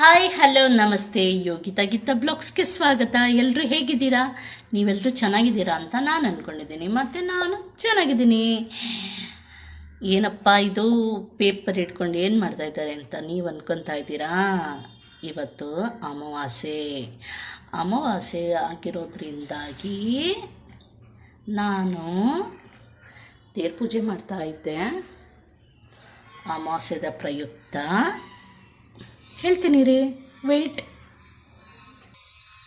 Hi, hello, ನಮಸ್ತೆ. ಯೋಗಿತಾ ಗೀತಾ ಬ್ಲಾಗ್ಸ್ಗೆ ಸ್ವಾಗತ. ಎಲ್ಲರೂ ಹೇಗಿದ್ದೀರಾ? ನೀವೆಲ್ಲರೂ ಚೆನ್ನಾಗಿದ್ದೀರಾ ಅಂತ ನಾನು ಅಂದ್ಕೊಂಡಿದ್ದೀನಿ ಮತ್ತು ನಾನು ಚೆನ್ನಾಗಿದ್ದೀನಿ. ಏನಪ್ಪ ಇದು? ಪೇಪರ್ ಇಟ್ಕೊಂಡು ಏನು ಮಾಡ್ತಾ ಇದ್ದಾರೆ ಅಂತ ನೀವು ಅಂದ್ಕೊತಾ ಇದ್ದೀರಾ? ಇವತ್ತು ಅಮಾವಾಸ್ಯೆ. ಅಮಾವಾಸ್ಯೆ ಆಗಿರೋದ್ರಿಂದಾಗಿ ನಾನು ದೇವ್ರ ಪೂಜೆ ಮಾಡ್ತಾ ಇದ್ದೆ. ಅಮಾವಾಸ್ಯದ ಪ್ರಯುಕ್ತ. ಹೇಳ್ತೀನಿ ರೀ ವೆಯ್ಟ್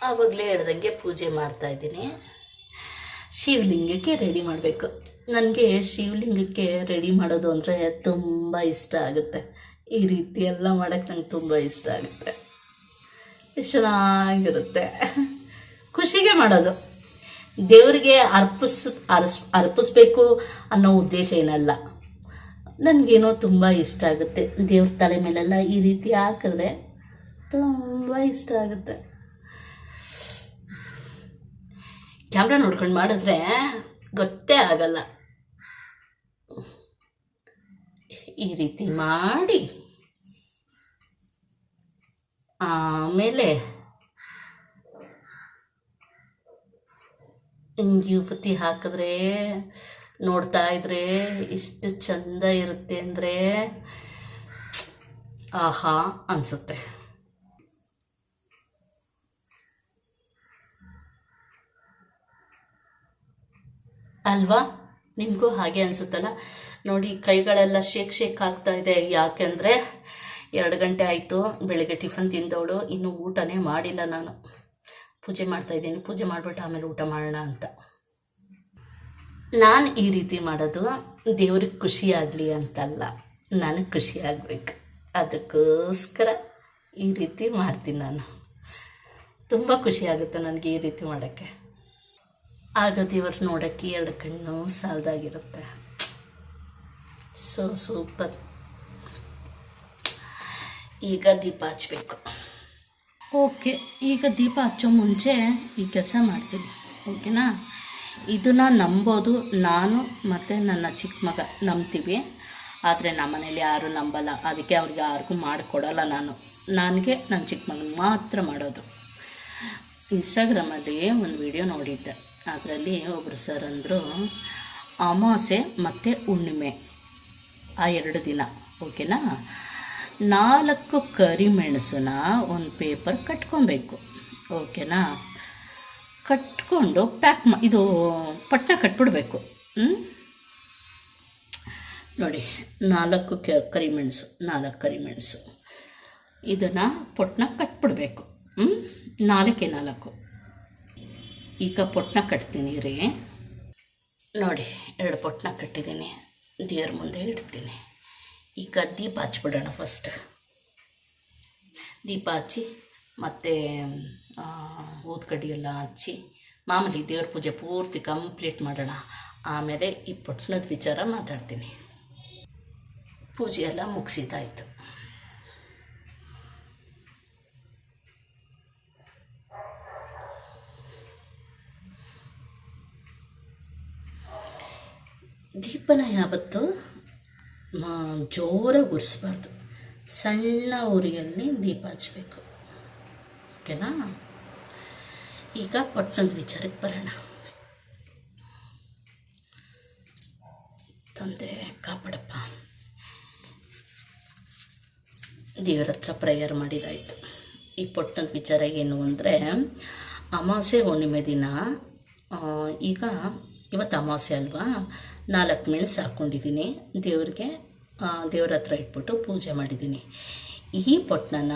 ಆವಾಗಲೇ ಹೇಳ್ದಂಗೆ ಪೂಜೆ ಮಾಡ್ತಾ ಇದ್ದೀನಿ. ಶಿವಲಿಂಗಕ್ಕೆ ರೆಡಿ ಮಾಡಬೇಕು. ನನಗೆ ಶಿವಲಿಂಗಕ್ಕೆ ರೆಡಿ ಮಾಡೋದು ಅಂದರೆ ತುಂಬ ಇಷ್ಟ ಆಗುತ್ತೆ. ಈ ರೀತಿ ಎಲ್ಲ ಮಾಡೋಕ್ಕೆ ನಂಗೆ ತುಂಬ ಇಷ್ಟ ಆಗುತ್ತೆ. ಚೆನ್ನಾಗಿರುತ್ತೆ. ಖುಷಿಗೆ ಮಾಡೋದು. ದೇವರಿಗೆ ಅರ್ಪಿಸ್ ಅರ್ಸ್ ಅರ್ಪಿಸ್ಬೇಕು ಅನ್ನೋ ಉದ್ದೇಶ ಏನಲ್ಲ. ನನಗೇನೋ ತುಂಬ ಇಷ್ಟ ಆಗುತ್ತೆ. ದೇವ್ರ ತಲೆ ಮೇಲೆಲ್ಲ ಈ ರೀತಿ ಹಾಕಿದ್ರೆ ತುಂಬ ಇಷ್ಟ ಆಗುತ್ತೆ. ಕ್ಯಾಮ್ರಾ ನೋಡ್ಕೊಂಡು ಮಾಡಿದ್ರೆ ಗೊತ್ತೇ ಆಗಲ್ಲ. ಈ ರೀತಿ ಮಾಡಿ. ಆಮೇಲೆ ಹಿಂಗೆ ಬುತ್ತಿ ಹಾಕಿದ್ರೆ ನೋಡ್ತಾ ಇದ್ರೆ ಇಷ್ಟು ಚಂದ ಇರುತ್ತೆ ಅಂದರೆ ಆಹಾ ಅನಿಸುತ್ತೆ. ಅಲ್ವಾ? ನಿಮಗೂ ಹಾಗೆ ಅನಿಸುತ್ತಲ್ಲ? ನೋಡಿ, ಕೈಗಳೆಲ್ಲ ಶೇಕ್ ಶೇಕ್ ಆಗ್ತಾ ಇದೆ. ಯಾಕೆಂದರೆ ಎರಡು ಗಂಟೆ ಆಯಿತು. ಬೆಳಗ್ಗೆ ಟಿಫನ್ ತಿಂದವಳು. ಇನ್ನೂ ಊಟನೇ ಮಾಡಿಲ್ಲ ನಾನು. ಪೂಜೆ ಮಾಡ್ತಾಯಿದ್ದೀನಿ ಪೂಜೆ ಮಾಡಿಬಿಟ್ಟು ಆಮೇಲೆ ಊಟ ಮಾಡೋಣ ಅಂತ. ನಾನು ಈ ರೀತಿ ಮಾಡೋದು ದೇವ್ರಿಗೆ ಖುಷಿಯಾಗಲಿ ಅಂತಲ್ಲ, ನನಗೆ ಖುಷಿಯಾಗಬೇಕು ಅದಕ್ಕೋಸ್ಕರ ಈ ರೀತಿ ಮಾಡ್ತೀನಿ ನಾನು. ತುಂಬ ಖುಷಿಯಾಗುತ್ತೆ ನನಗೆ ಈ ರೀತಿ ಮಾಡೋಕ್ಕೆ. ಆಗ ದೇವ್ರು ನೋಡೋಕ್ಕೆ ಎರಡು ಕಣ್ಣು ಸಾಲದಾಗಿರುತ್ತೆ. ಸೊ ಸೂಪರ್ ಈಗ ದೀಪ ಹಚ್ಚಬೇಕು ಓಕೆ ಈಗ ದೀಪ ಹಚ್ಚೋ ಮುಂಚೆ ಈ ಕೆಲಸ ಮಾಡ್ತೀನಿ. ಓಕೆನಾ ಇದನ್ನು ನಂಬೋದು ನಾನು ಮತ್ತು ನನ್ನ ಚಿಕ್ಕ ಮಗ ನಂಬ್ತೀವಿ. ಆದರೆ ನಮ್ಮ ಮನೇಲಿ ಯಾರೂ ನಂಬಲ್ಲ. ಅದಕ್ಕೆ ಅವ್ರಿಗೆ ಯಾರಿಗೂ ಮಾಡಿಕೊಡಲ್ಲ ನಾನು. ನನಗೆ ನನ್ನ ಚಿಕ್ಕ ಮಗನಿಗೆ ಮಾತ್ರ ಮಾಡೋದು. ಇನ್ಸ್ಟಾಗ್ರಾಮಲ್ಲಿ ಒಂದು ವಿಡಿಯೋ ನೋಡಿದ್ದೆ. ಅದರಲ್ಲಿ ಒಬ್ಬರು ಸರ್ ಅಂದರು, ಅಮಾಸೆ ಮತ್ತು ಹುಣ್ಣಿಮೆ ಆ ಎರಡು ದಿನ ಓಕೆನಾ ನಾಲ್ಕು ಕರಿಮೆಣಸನ್ನ ಒಂದು ಪೇಪರ್ ಕಟ್ಕೊಬೇಕು ಓಕೆನಾ ಕಟ್ಕೊಂಡು ಪ್ಯಾಕ್ ಮಾ ಇದು ಪಟ್ಟ ಕಟ್ಬಿಡಬೇಕು. ನೋಡಿ, ನಾಲ್ಕು ಕೆ ಕರಿಮೆಣಸು ನಾಲ್ಕು ಕರಿಮೆಣಸು ಇದನ್ನು ಪೊಟ್ಟಣ ಕಟ್ಬಿಡ್ಬೇಕು. ನಾಲ್ಕೇ ನಾಲ್ಕು. ಈಗ ಪೊಟ್ಟಣ ಕಟ್ತೀನಿ ರೀ. ನೋಡಿ, ಎರಡು ಪೊಟ್ಟಣ ಕಟ್ಟಿದ್ದೀನಿ. ದೇವ್ರ ಮುಂದೆ ಇಡ್ತೀನಿ. ಈಗ ದೀಪ ಹಚ್ಬಿಡೋಣ ಫಸ್ಟ್ ದೀಪ ಹಚ್ಚಿ ಮತ್ತು ಊದ್ಕಡ್ಡಿ ಎಲ್ಲ ಹಚ್ಚಿ, ಮಾಮೂಲಿ ದೇವ್ರ ಪೂಜೆ ಪೂರ್ತಿ ಕಂಪ್ಲೀಟ್ ಮಾಡೋಣ. ಆಮೇಲೆ ಈ ಪಟ್ಟಣದ ವಿಚಾರ ಮಾತಾಡ್ತೀನಿ. ಪೂಜೆ ಎಲ್ಲ ಮುಗಿಸಿದಾಯಿತು ದೀಪನ ಯಾವತ್ತು ಜೋರಾಗಿ ಉರಿಸ್ಬಾರ್ದು. ಸಣ್ಣ ಉರಿಯಲ್ಲಿ ದೀಪ ಹಚ್ಚಬೇಕು. ಓಕೆನಾ? ಈಗ ಪಟ್ಟಣದ ವಿಚಾರಕ್ಕೆ ಬರೋಣ. ತಂದೆ, ಕಾಪಾಡಪ್ಪ. ದೇವ್ರ ಹತ್ರ ಪ್ರೇಯರ್ ಮಾಡಿದಾಯಿತು. ಈ ಪಟ್ಟಣದ ವಿಚಾರ ಏನು ಅಂದರೆ, ಅಮಾವಾಸ್ಯೆ ಹುಣ್ಣಿಮೆ ದಿನ ಈಗ ಇವತ್ತು ಅಮಾವಾಸ್ಯೆ ಅಲ್ವಾ? ನಾಲ್ಕು ಮೆಣಸು ಹಾಕ್ಕೊಂಡಿದ್ದೀನಿ ದೇವ್ರಿಗೆ ದೇವ್ರ ಹತ್ರ ಇಟ್ಬಿಟ್ಟು ಪೂಜೆ ಮಾಡಿದ್ದೀನಿ. ಈ ಪೊಟ್ಟಣನ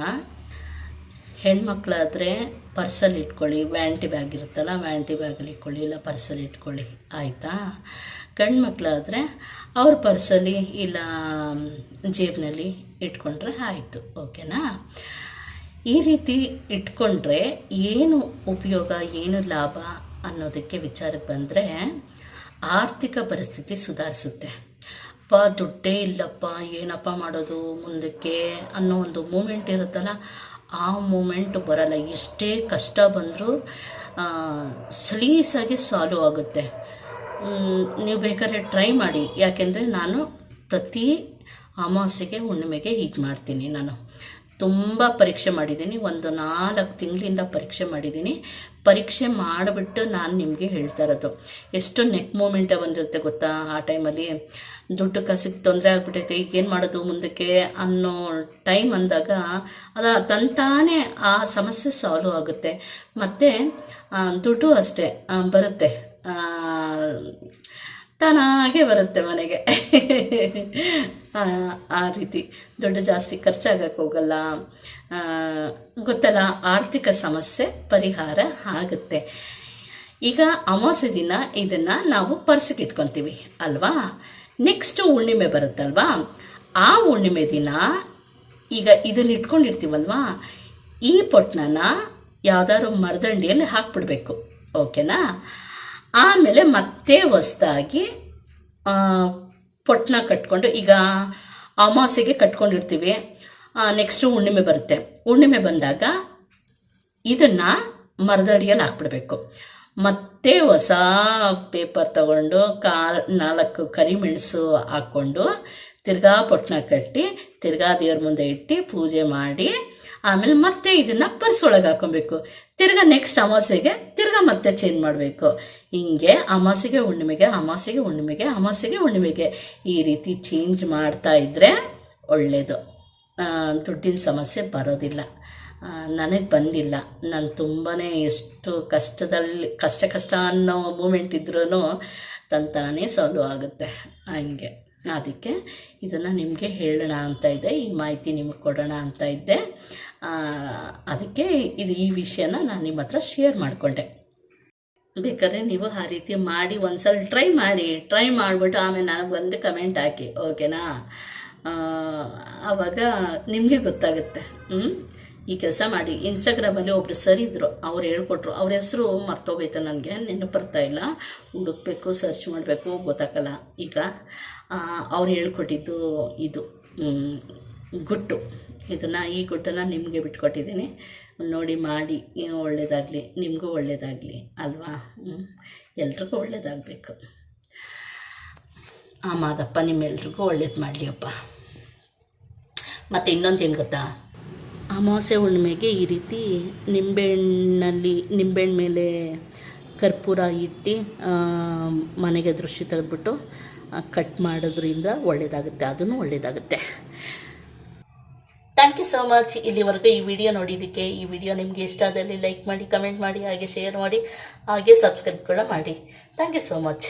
ಹೆಣ್ಮಕ್ಳಾದರೆ ಪರ್ಸಲ್ಲಿ ಇಟ್ಕೊಳ್ಳಿ ವ್ಯಾಂಟಿ ಬ್ಯಾಗ್ ಇರುತ್ತಲ್ಲ ವ್ಯಾಂಟಿ ಬ್ಯಾಗಲ್ಲಿ ಇಟ್ಕೊಳ್ಳಿ, ಇಲ್ಲ ಪರ್ಸಲ್ಲಿ ಇಟ್ಕೊಳ್ಳಿ, ಆಯಿತಾ? ಗಂಡು ಮಕ್ಕಳಾದರೆ ಅವ್ರ ಪರ್ಸಲ್ಲಿ ಇಲ್ಲ ಜೇಬಿನಲ್ಲಿ ಇಟ್ಕೊಂಡ್ರೆ ಆಯಿತು, ಓಕೆನಾ? ಈ ರೀತಿ ಇಟ್ಕೊಂಡ್ರೆ ಏನು ಉಪಯೋಗ, ಏನು ಲಾಭ ಅನ್ನೋದಕ್ಕೆ ವಿಚಾರಕ್ಕೆ ಬಂದರೆ ಆರ್ಥಿಕ ಪರಿಸ್ಥಿತಿ ಸುಧಾರಿಸುತ್ತೆ. ಅಪ್ಪ, ದುಡ್ಡೇ ಇಲ್ಲಪ್ಪ, ಏನಪ್ಪ ಮಾಡೋದು ಮುಂದಕ್ಕೆ ಅನ್ನೋ ಒಂದು ಮೂಮೆಂಟ್ ಇರುತ್ತಲ್ಲ ಆ ಮೂಮೆಂಟ್ ಬರಲ್ಲ. ಎಷ್ಟೇ ಕಷ್ಟ ಬಂದರೂ ಸಲೀಸಾಗಿ ಸಾಲ್ವ್ ಆಗುತ್ತೆ. ನೀವು ಬೇಕಾದ್ರೆ ಟ್ರೈ ಮಾಡಿ. ಯಾಕೆಂದರೆ ನಾನು ಪ್ರತಿ ಅಮಾವಾಸ್ಯೆಗೆ ಹುಣ್ಣಿಮೆಗೆ ಹೀಗೆ ಮಾಡ್ತೀನಿ ನಾನು. ತುಂಬ ಪರೀಕ್ಷೆ ಮಾಡಿದ್ದೀನಿ. ಒಂದು ನಾಲ್ಕು ತಿಂಗಳಿಂದ ಪರೀಕ್ಷೆ ಮಾಡಿದ್ದೀನಿ. ಪರೀಕ್ಷೆ ಮಾಡಿಬಿಟ್ಟು ನಾನು ನಿಮಗೆ ಹೇಳ್ತಾ ಇರೋದು. ಎಷ್ಟು ನೆಕ್ ಮೂಮೆಂಟ ಬಂದಿರುತ್ತೆ ಗೊತ್ತಾ ಆ ಟೈಮಲ್ಲಿ? ದುಡ್ಡು ಕಾಸಿಗೆ ತೊಂದರೆ ಆಗ್ಬಿಟ್ಟೈತೆ ಈಗ ಏನು ಮಾಡೋದು ಮುಂದಕ್ಕೆ ಅನ್ನೋ ಟೈಮ್ ಅಂದಾಗ ಅದ ತಂತಾನೇ ಆ ಸಮಸ್ಯೆ ಸಾಲ್ವ್ ಆಗುತ್ತೆ. ಮತ್ತು ದುಡ್ಡು ಅಷ್ಟೇ ಬರುತ್ತೆ. ತಾನಾಗೆ ಬರುತ್ತೆ ಮನೆಗೆ. ಆ, ರೀತಿ ದುಡ್ಡು ಜಾಸ್ತಿ ಖರ್ಚಾಗಕ್ಕೆ ಹೋಗಲ್ಲ. ಗೊತ್ತಲ್ಲ ಆರ್ಥಿಕ ಸಮಸ್ಯೆ ಪರಿಹಾರ ಆಗುತ್ತೆ. ಈಗ ಅಮಾವಾಸ್ಯ ದಿನ ಇದನ್ನು ನಾವು ಪರ್ಸಿಗೆ ಇಟ್ಕೊತೀವಿ ಅಲ್ವಾ? ನೆಕ್ಸ್ಟು ಹುಣ್ಣಿಮೆ ಬರುತ್ತಲ್ವಾ? ಆ ಹುಣ್ಣಿಮೆ ದಿನ ಈಗ ಇದನ್ನ ಇಟ್ಕೊಂಡಿರ್ತೀವಲ್ವಾ? ಈ ಪೊಟ್ಟನ ಯಾವುದಾದ್ರು ಮರದಂಡಿಯಲ್ಲಿ ಹಾಕ್ಬಿಡ್ಬೇಕು ಓಕೆನಾ? ಆಮೇಲೆ ಮತ್ತೆ ಹೊಸ್ದಾಗಿ ಪೊಟ್ನ ಕಟ್ಕೊಂಡು ಈಗ ಅಮಾವಾಸ್ಯೆಗೆ ಕಟ್ಕೊಂಡಿರ್ತೀವಿ. ನೆಕ್ಸ್ಟು ಹುಣ್ಣಿಮೆ ಬರುತ್ತೆ. ಹುಣ್ಣಿಮೆ ಬಂದಾಗ ಇದನ್ನು ಮರದಡಿಯಲ್ಲಿ ಹಾಕ್ಬಿಡ್ಬೇಕು. ಮತ್ತೆ ಹೊಸ ಪೇಪರ್ ತಗೊಂಡು ಕಾಲ್ ನಾಲ್ಕು ಕರಿಮೆಣಸು ಹಾಕ್ಕೊಂಡು ತಿರ್ಗಾ ಪೊಟ್ಟನ ಕಟ್ಟಿ ತಿರ್ಗಾ ದೇವ್ರ ಮುಂದೆ ಇಟ್ಟು ಪೂಜೆ ಮಾಡಿ ಆಮೇಲೆ ಮತ್ತೆ ಇದನ್ನು ಒಳಗೆ ಹಾಕೊಬೇಕು ತಿರ್ಗಾ ನೆಕ್ಸ್ಟ್ ಅಮಾಸೆಗೆ ತಿರ್ಗಾ ಮತ್ತೆ ಚೇಂಜ್ ಮಾಡಬೇಕು. ಹಿಂಗೆ ಅಮಾಸೆಗೆ ಹುಣ್ಣಿಮೆಗೆ ಅಮಾಸೆಗೆ ಹುಣ್ಣಿಮೆಗೆ ಅಮಾಸೆಗೆ ಹುಣ್ಣಿಮೆಗೆ ಈ ರೀತಿ ಚೇಂಜ್ ಮಾಡ್ತಾ ಇದ್ರೆ ಒಳ್ಳೆಯದು ದುಡ್ಡಿನ ಸಮಸ್ಯೆ ಬರೋದಿಲ್ಲ. ನನಗೆ ಬಂದಿಲ್ಲ. ನಾನು ತುಂಬಾ ಎಷ್ಟು ಕಷ್ಟದಲ್ಲಿ, ಕಷ್ಟ ಕಷ್ಟ ಅನ್ನೋ ಮೂಮೆಂಟ್ ಇದ್ರೂ ತಂತಾನೇ ಸಾಲ್ವ್ ಆಗುತ್ತೆ. ಹಂಗೆ. ಅದಕ್ಕೆ ಇದನ್ನು ನಿಮಗೆ ಹೇಳೋಣ ಅಂತ ಇದೆ, ಈ ಮಾಹಿತಿ ನಿಮಗೆ ಕೊಡೋಣ ಅಂತ ಇದ್ದೆ ಅದಕ್ಕೆ ಇದು ಈ ವಿಷಯನ ನಾನು ನಿಮ್ಮ ಹತ್ರ ಶೇರ್ ಮಾಡಿಕೊಂಡೆ. ಬೇಕಾದ್ರೆ ನೀವು ಆ ರೀತಿ ಮಾಡಿ, ಒಂದ್ಸಲ ಟ್ರೈ ಮಾಡಿ ಟ್ರೈ ಮಾಡಿಬಿಟ್ಟು ಆಮೇಲೆ ನನಗೆ ಒಂದು ಕಮೆಂಟ್ ಹಾಕಿ ಓಕೆನಾ ಆವಾಗ ನಿಮಗೆ ಗೊತ್ತಾಗುತ್ತೆ. ಹ್ಞೂ ಈ ಕೆಲಸ ಮಾಡಿ. ಇನ್ಸ್ಟಾಗ್ರಾಮಲ್ಲಿ ಒಬ್ರು ಸರ್ ಇದ್ದರು ಅವ್ರು ಹೇಳ್ಕೊಟ್ರು. ಅವ್ರ ಹೆಸರು ಮರ್ತೋಗೈತೆ ನನಗೆ. ನೆನಪು ಬರ್ತಾ ಇಲ್ಲ. ಹುಡುಕ್ಬೇಕು ಸರ್ಚ್ ಮಾಡಬೇಕು, ಗೊತ್ತಾಗಲ್ಲ. ಈಗ ಅವ್ರು ಹೇಳ್ಕೊಟ್ಟಿದ್ದು ಇದು ಗುಟ್ಟು. ಇದನ್ನು ಈ ಗುಟ್ಟನ್ನು ನಿಮಗೆ ಬಿಟ್ಕೊಟ್ಟಿದ್ದೀನಿ. ನೋಡಿ, ಮಾಡಿ ಒಳ್ಳೆಯದಾಗಲಿ ನಿಮಗೂ ಒಳ್ಳೆಯದಾಗಲಿ ಅಲ್ವಾ. ಎಲ್ರಿಗೂ ಒಳ್ಳೆಯದಾಗಬೇಕು ಆ ಮಾದಪ್ಪ, ನಿಮ್ಮೆಲ್ರಿಗೂ ಒಳ್ಳೇದು ಮಾಡಲಿ ಅಪ್ಪ. ಮತ್ತು ಏನು ಗೊತ್ತಾ? ಅಮಾವಾಸ್ಯೆ ಹುಣ್ಣಿಮೆಗೆ ಈ ರೀತಿ ನಿಂಬೆಹಣ್ಣಲ್ಲಿ ನಿಂಬೆಹಣ್ಣು ಮೇಲೆ ಕರ್ಪೂರ ಇಟ್ಟು ಮನೆಗೆ ದೃಶ್ಯ ತೆಗೆದ್ಬಿಟ್ಟು ಕಟ್ ಮಾಡೋದ್ರಿಂದ ಒಳ್ಳೆಯದಾಗುತ್ತೆ ಅದನ್ನು ಒಳ್ಳೆಯದಾಗುತ್ತೆ ಥ್ಯಾಂಕ್ ಯು ಸೋ ಮಚ್ ಇಲ್ಲಿವರೆಗೂ ಈ ವಿಡಿಯೋ ನೋಡಿದ್ದಕ್ಕೆ, ಈ ವಿಡಿಯೋ ನಿಮಗೆ ಇಷ್ಟ ಆದಲ್ಲಿ ಲೈಕ್ ಮಾಡಿ ಕಮೆಂಟ್ ಮಾಡಿ, ಹಾಗೆ ಶೇರ್ ಮಾಡಿ, ಹಾಗೆ ಸಬ್ಸ್ಕ್ರೈಬ್ ಕೂಡ ಮಾಡಿ. Thank you so much